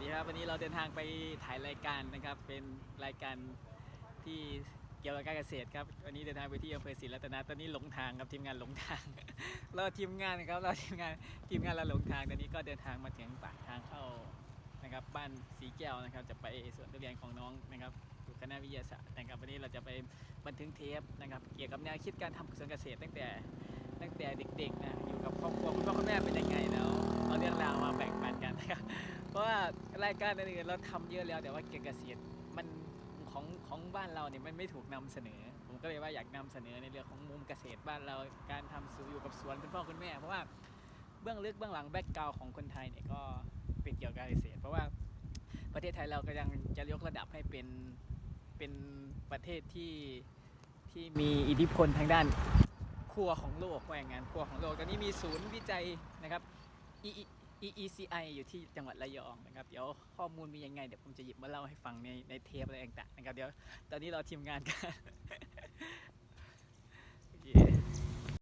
ดีครับวันนี้เราเดินทางไปถ่ายรายการนะครับ เป็นรายการที่เกี่ยวกับการเกษตรครับวันนี้เดินทางไปที่อำเภอศรีรัตนะตอนนี้หลงทางครับทีมงานหลงทางเรอทีมงานครับเรอทีมงานทีมงานเราหลงทางตอนนี้ก็เดินทางมาถึงปากทางเข้านะครับบ้านสีแก้วนะครับจะไปสวนทุเรียนของน้องนะครับอยู่คณะวิทยาศาสตร์นะครับวันนี้เราจะไปบันทึกเทปนะครับเกี่ยวกับแนวคิดการทำสวนเกษตรตั้งแต่ตั้งแต่เด็กๆนะอยู่กับครอบครัวคุณพ่อคุณแม่เป็นยังไงแล้วเอาเรื่องราวมาแบ่งปันกันนะครับ ราะว่ารายการอื่นๆเราทำเยอะแล้ว แต่ว่าเกี่ยวกับเกษตรมันของของบ้านเราเนี่ยมันไม่ถูกนำเสนอ ผมก็เลยว่าอยากนำเสนอในเรื่องของมุมเกษตรบ้านเราการทำสวนอยู่กับสวนคุณพ่อคุณแม่เพราะว่าเบื้องลึกเบื้องหลังแบ็กกราวของคนไทยเนี่ยก็เป็นเกี่ยวกับเกษตร เพราะว่าประเทศไทยเราก็ยังจะยกระดับให้เป็นเป็นประเทศที่ที่มีอิทธิพลทางด้านครัวของโลกว่าอย่างนั้นครัวของโลกตอนนี้มีศูนย์วิจัยนะครับ EECI อยู่ที่จังหวัดระยองนะครับ เดี๋ยวข้อมูลมียังไงเดี๋ยวผมจะหยิบมาเล่าให้ฟังในในเทปอะไรต่างๆนะครับ เดี๋ยวตอนนี้เราทีมงานกัน